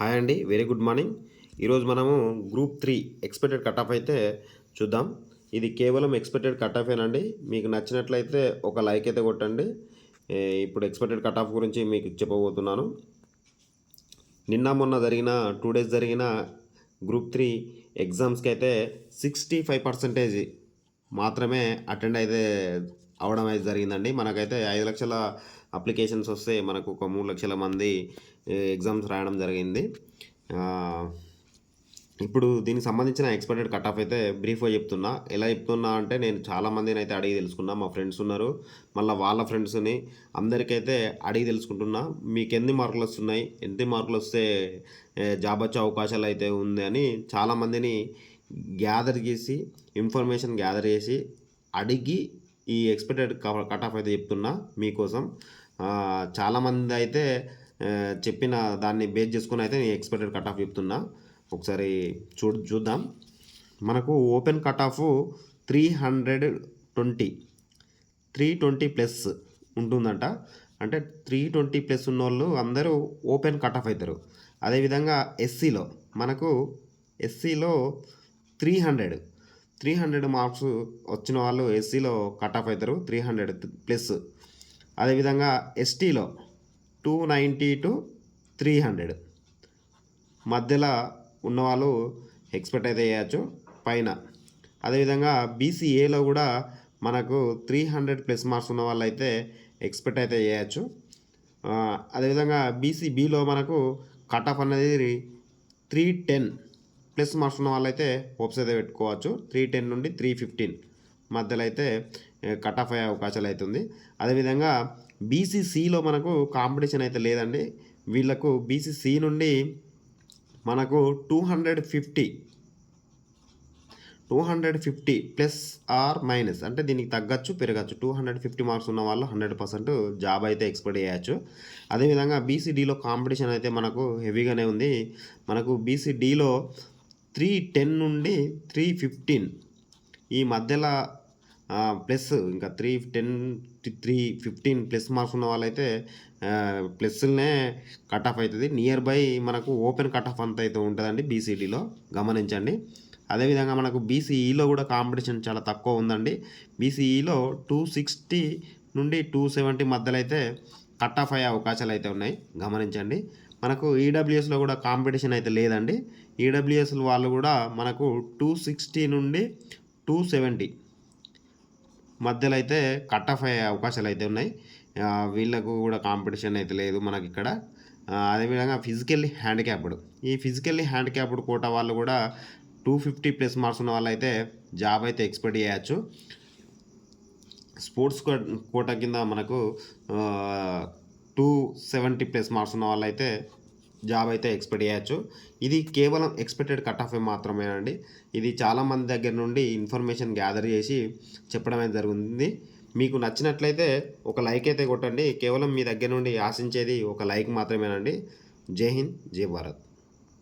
Hi అండి very good morning. ఈరోజు మనము group three expected cut off అయితే చూద్దాం. ఇది కేవలం ఎక్స్పెక్టెడ్ కట్ ఆఫ్ ఏనండి. మీకు నచ్చినట్లయితే ఒక లైక్ అయితే కొట్టండి. ఇప్పుడు ఎక్స్పెక్టెడ్ కట్ ఆఫ్ గురించి మీకు చెప్పబోతున్నాను. నిన్న మొన్న జరిగిన టూ డేస్ జరిగిన గ్రూప్ త్రీ ఎగ్జామ్స్కి అయితే సిక్స్టీ ఫైవ్ పర్సెంటేజ్ మాత్రమే అటెండ్ అయితే అవడం అయితే జరిగిందండి. మనకైతే ఐదు లక్షల అప్లికేషన్స్ వస్తే మనకు ఒక మూడు లక్షల మంది ఎగ్జామ్స్ రాయడం జరిగింది. ఇప్పుడు దీనికి సంబంధించిన ఎక్స్పెక్టెడ్ కట్ ఆఫ్ అయితే బ్రీఫ్గా చెప్తున్నా. ఎలా చెప్తున్నా అంటే నేను చాలామందిని అయితే అడిగి తెలుసుకున్నా. మా ఫ్రెండ్స్ ఉన్నారు. మళ్ళీ వాళ్ళ ఫ్రెండ్స్ని అందరికైతే అడిగి తెలుసుకుంటున్నా. మీకు ఎన్ని మార్కులు వస్తున్నాయి? ఎన్ని మార్కులు వస్తే జాబ్ వచ్చే అవకాశాలు అయితే ఉంది అని చాలామందిని గ్యాదర్ చేసి ఇన్ఫర్మేషన్ గ్యాదర్ చేసి అడిగి ఈ ఎక్స్పెక్టెడ్ కట్ ఆఫ్ అయితే చెప్తున్నా మీకోసం. చాలామంది అయితే చెప్పిన దాన్ని బేస్ చేసుకుని అయితే నేను ఎక్స్పెక్టెడ్ కట్ ఆఫ్ చెప్తున్నా. ఒకసారి చూ చూద్దాం. మనకు open cut off three hundred twenty three twenty plus ఉంటుందంట. అంటే త్రీ ట్వంటీ ప్లస్ ఉన్న వాళ్ళు అందరూ ఓపెన్ కట్ ఆఫ్ అవుతారు అదేవిధంగా ఎస్సీలో మనకు ఎస్సీలో three hundred three hundred marks వచ్చిన వాళ్ళు ఎస్సీలో కట్ ఆఫ్ అవుతారు త్రీ హండ్రెడ్ ప్లస్ అదేవిధంగా ఎస్టీలో two ninety to three hundred. మధ్యలో ఉన్నవాళ్ళు ఎక్స్పెక్ట్ అయితే చేయొచ్చు పైన. అదేవిధంగా బీసీఏలో కూడా మనకు త్రీ హండ్రెడ్ ప్లస్ మార్క్స్ ఉన్న వాళ్ళు అయితే ఎక్స్పెక్ట్ అయితే చేయొచ్చు. అదేవిధంగా బీసీబీలో మనకు కట్ ఆఫ్ అనేది త్రీ టెన్ ప్లస్ మార్క్స్ ఉన్న వాళ్ళైతే హోప్స్ అయితే పెట్టుకోవచ్చు. త్రీ టెన్ నుండి త్రీ ఫిఫ్టీన్. మధ్యలో అయితే కట్ ఆఫ్ అయ్యే అవకాశాలు అవుతుంది అదేవిధంగా బీసీసీలో మనకు కాంపిటీషన్ అయితే లేదండి. వీళ్ళకు బీసీసీ నుండి మనకు two hundred fifty two hundred fifty plus or minus అంటే దీనికి తగ్గచ్చు పెరగచ్చు. టూ హండ్రెడ్ ఫిఫ్టీ మార్క్స్ ఉన్న వాళ్ళు హండ్రెడ్ పర్సెంట్ జాబ్ అయితే ఎక్స్పెక్ట్ చేయొచ్చు అదేవిధంగా బీసీడీలో కాంపిటీషన్ అయితే మనకు హెవీగానే ఉంది. మనకు బీసీడీలో త్రీ టెన్ నుండి త్రీ ఫిఫ్టీన్ ఈ మధ్యలో ప్లస్ ఇంకా three ten three fifteen plus marks ఉన్న వాళ్ళైతే ప్లస్నే కట్ ఆఫ్ అవుతుంది నియర్ బై మనకు ఓపెన్ కట్ ఆఫ్ అంత అయితే ఉంటుందండి బీసీడీలో గమనించండి. అదేవిధంగా మనకు బీసీఈలో కూడా కాంపిటీషన్ చాలా తక్కువ ఉందండి. బీసీఈలో టూ సిక్స్టీ నుండి టూ సెవెంటీ మధ్యలో అయితే కట్ ఆఫ్ అయ్యే అవకాశాలు అయితే ఉన్నాయి. గమనించండి. మనకు ఈడబ్ల్యూఎస్లో కూడా కాంపిటీషన్ అయితే లేదండి. ఈడబ్ల్యూఎస్ వాళ్ళు కూడా మనకు టూ సిక్స్టీ నుండి టూ సెవెంటీ. మధ్యలో అయితే కట్ ఆఫ్ అయ్యే అవకాశాలు అయితే ఉన్నాయి. వీళ్ళకు కూడా కాంపిటీషన్ అయితే లేదు మనకి ఇక్కడ. అదేవిధంగా ఫిజికల్లీ హ్యాండిక్యాప్డ్. ఈ ఫిజికల్లీ హ్యాండిక్యాప్డ్ కోట వాళ్ళు కూడా టూ ఫిఫ్టీ ప్లస్ మార్క్స్ ఉన్న వాళ్ళు అయితే జాబ్ అయితే ఎక్స్పెక్ట్ చేయొచ్చు. స్పోర్ట్స్ కోట కోటా కింద మనకు టూ సెవెంటీ ప్లస్ మార్క్స్ ఉన్న వాళ్ళైతే జాబ్ అయితే ఎక్స్పెక్ట్ చేయొచ్చు. ఇది కేవలం ఎక్స్పెక్టెడ్ కట్ ఆఫ్ మాత్రమేనండి. ఇది చాలామంది దగ్గర నుండి ఇన్ఫర్మేషన్ గ్యాదర్ చేసి చెప్పడం అయితే జరుగుతుంది. మీకు నచ్చినట్లయితే ఒక లైక్ అయితే కొట్టండి. కేవలం మీ దగ్గర నుండి ఆశించేది ఒక లైక్ మాత్రమేనండి. జై హింద్ జై భారత్.